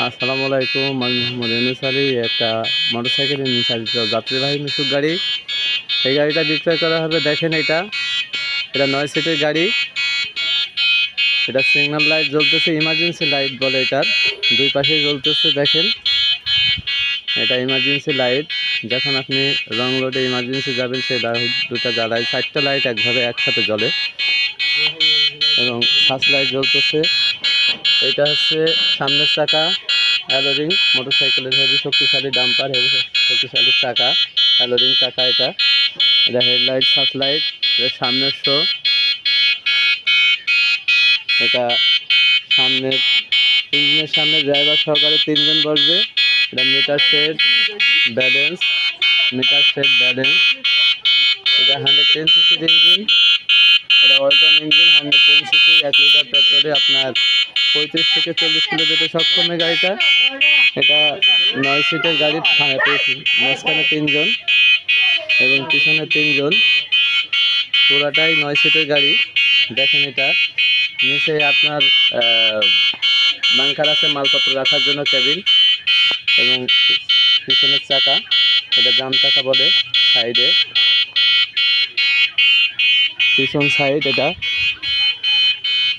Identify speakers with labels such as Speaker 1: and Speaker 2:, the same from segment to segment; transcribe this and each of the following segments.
Speaker 1: আসসালামু আলাইকুম, আমি মোহাম্মদ ইউনুস আলী, একটা মোটরসাইকেলের নিচালিত যাত্রীবাহী মিশুক গাড়ি। এই গাড়িটা বিক্রয় করা হবে, দেখেন এটা। এটা নয় সিটের গাড়ি। এটা সিগন্যাল লাইট জ্বলতেছে, ইমার্জেন্সি লাইট বলে এটার। দুই পাশে জ্বলতেছে, দেখেন। এটা ইমার্জেন্সি লাইট। যখন আপনি রং রোডে ইমার্জেন্সি যাবেন, সেই লাইট দুটা জ্বালায়, চারটা লাইট একভাবে একসাথে জ্বলে। এবং ফার্স্ট লাইট জ্বলতেছে। এটা হচ্ছে সামনের চাকা অ্যালোরিং মোটরসাইকেলের হেভি শক্তিশালী ডাম্পার হেভি শক্তিশালী চাকা অ্যালোরিং চাকা এটা। এটা হেডলাইট ফার্স্ট এটা সামনের শো এটা সামনের ইঞ্জিনের সামনে ড্রাইভার সহকারে তিনজন বসবে। এটা meter set balance meter set balance এটা হান্ড্রেড টেন সিসির ইঞ্জিন এটা ইঞ্জিন, হান্ড্রেড টেন এক লিটার আপনার পঁয়ত্রিশ থেকে চল্লিশ গাড়িটা। এটা নয় সিটের গাড়ি মাঝখানে তিনজন এবং পিছনে তিনজন। পুরাটাই নয় সিটের গাড়ি। দেখেন এটা। নিচে আপনার বাংকার আছে, মালপত্র রাখার জন্য কেবিন এবং পিছনের চাকা। এটা জাম চাকা বলে, সাইডে। পিছন সাইড এটা।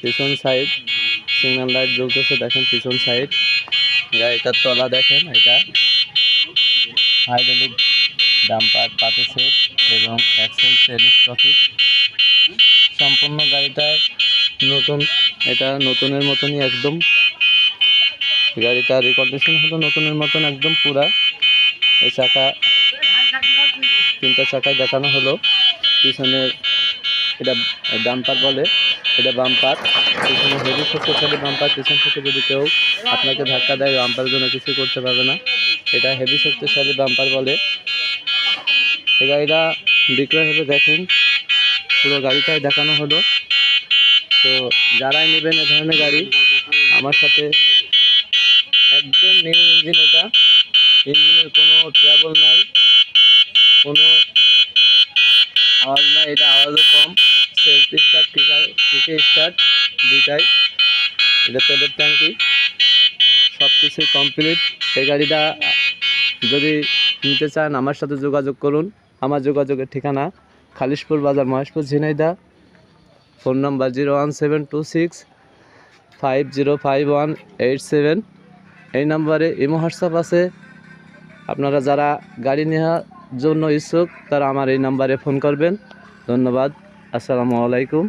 Speaker 1: পিছন সাইড সিগন্যাল লাইট জ্বলতেছে, দেখেন পিছন সাইড গাড়িটার তলা দেখেন, এটা হাইড্রোলিক ডাম্পার পাতে সেট এবং অ্যাক্সেল চেন প্রফিট সম্পূর্ণ গাড়িটা নতুন, এটা নতুনের মতনই একদম। গাড়িটা রিকন্ডিশন হলো নতুনের মতন একদম পুরা। এই চাকা, তিনটা চাকায় দেখানো হলো। পিছনের এটা ডাম্পার বলে এটা বাম্পার পিছনে হেভি শক্তিশালী বাম্পার পিছন থেকে যদি কেউ আপনাকে ধাক্কা দেয় বাম্পারের জন্য কিছু করতে পারবে না। এটা হেভি শক্তিশালী বাম্পার বলে। এই গাড়িটা বিক্রয় হবে, দেখেন। পুরো গাড়িটাই দেখানো হলো। তো যারাই নেবেন এ ধরনের গাড়ি, আমার সাথে একদম নিউ ইঞ্জিন এটা। ইঞ্জিনের কোনো ট্রাবল নাই, কোনো আওয়াজ নাই, এটা আওয়াজও কম। সেলফ স্টার্ট কিকে স্টার্ট দুইটাই এটা তেলের ট্যাঙ্কি সব কিছুই কমপ্লিট এই গাড়িটা, যদি নিতে চান, আমার সাথে যোগাযোগ করুন। আমার যোগাযোগের ঠিকানা খালিশপুর বাজার, Maheshpur, Jhenaidah. Phone number zero one seven two six five zero five one eight seven. এই নাম্বারে ইমো হোয়াটসঅ্যাপ আছে। আপনারা যারা গাড়ি নেওয়ার জন্য ইচ্ছুক, তারা আমার এই নাম্বারে ফোন করবেন। ধন্যবাদ। আসসালামু আলাইকুম।